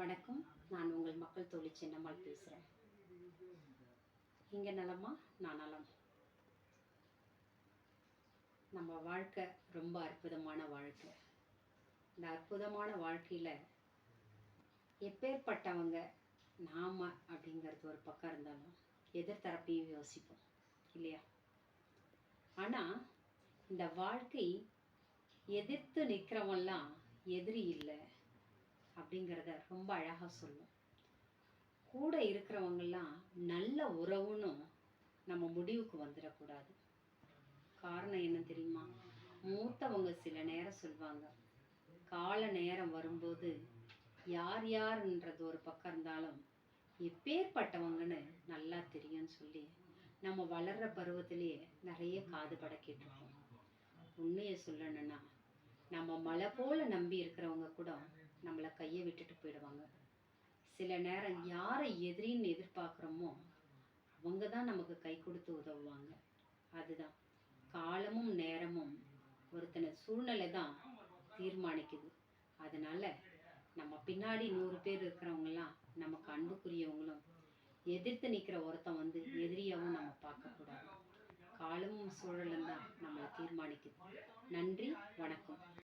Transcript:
வணக்கம். நான் உங்கள் மக்கள் தோழி சின்னம்மாள் பேசுகிறேன் இங்கே நலமா? நான் நலம். நம்ம வாழ்க்கை ரொம்ப அற்புதமான வாழ்க்கை. இந்த அற்புதமான வாழ்க்கையில் எப்பேற்பட்டவங்க நாம அப்படிங்கிறது ஒரு பக்கம் இருந்தாலும் எதிர்த்தரப்பையும் யோசிப்போம் இல்லையா? ஆனால் இந்த வாழ்க்கை எதிர்த்து நிற்கிறவன்லாம் எதிரி இல்லை. அப்படிங்கிறத ரொம்ப அழகாக சொல்லும். கூட இருக்கிறவங்கெல்லாம் நல்ல உறவுன்னு நம்ம முடிவுக்கு வந்துடக்கூடாது. காரணம் என்ன தெரியுமா? மூத்தவங்க சில நேரம் சொல்லுவாங்க கால நேரம் வரும்போது யார் யாருன்றது ஒரு பக்கம் இருந்தாலும் எப்பேற்பட்டவங்கன்னு நல்லா தெரியும்னு சொல்லி நம்ம வளர்ற பருவத்திலேயே நிறைய காது கேட்டிருக்கோம் உண்மையை சொல்லணும்னா நம்ம மலை போல நம்பி இருக்கிறவங்க கூட நம்மளை கையை விட்டுட்டு போயிடுவாங்க. சில நேரம் யாரை எதிரின்னு எதிர்பார்க்குறோமோ அவங்க தான் நமக்கு கை கொடுத்து உதவுவாங்க. அதுதான். காலமும் நேரமும் ஒருத்தனை சூழ்நிலை தான் தீர்மானிக்குது. அதனால நம்ம பின்னாடி நூறு பேர் இருக்கிறவங்கலாம் நமக்கு அன்புக்குரியவங்களும் எதிர்த்து நிற்கிற ஒருத்தன் வந்து எதிரியாகவும் நம்ம பார்க்கக்கூடாது. காலமும் சூழலும் தான் நம்மளை தீர்மானிக்குது. நன்றி.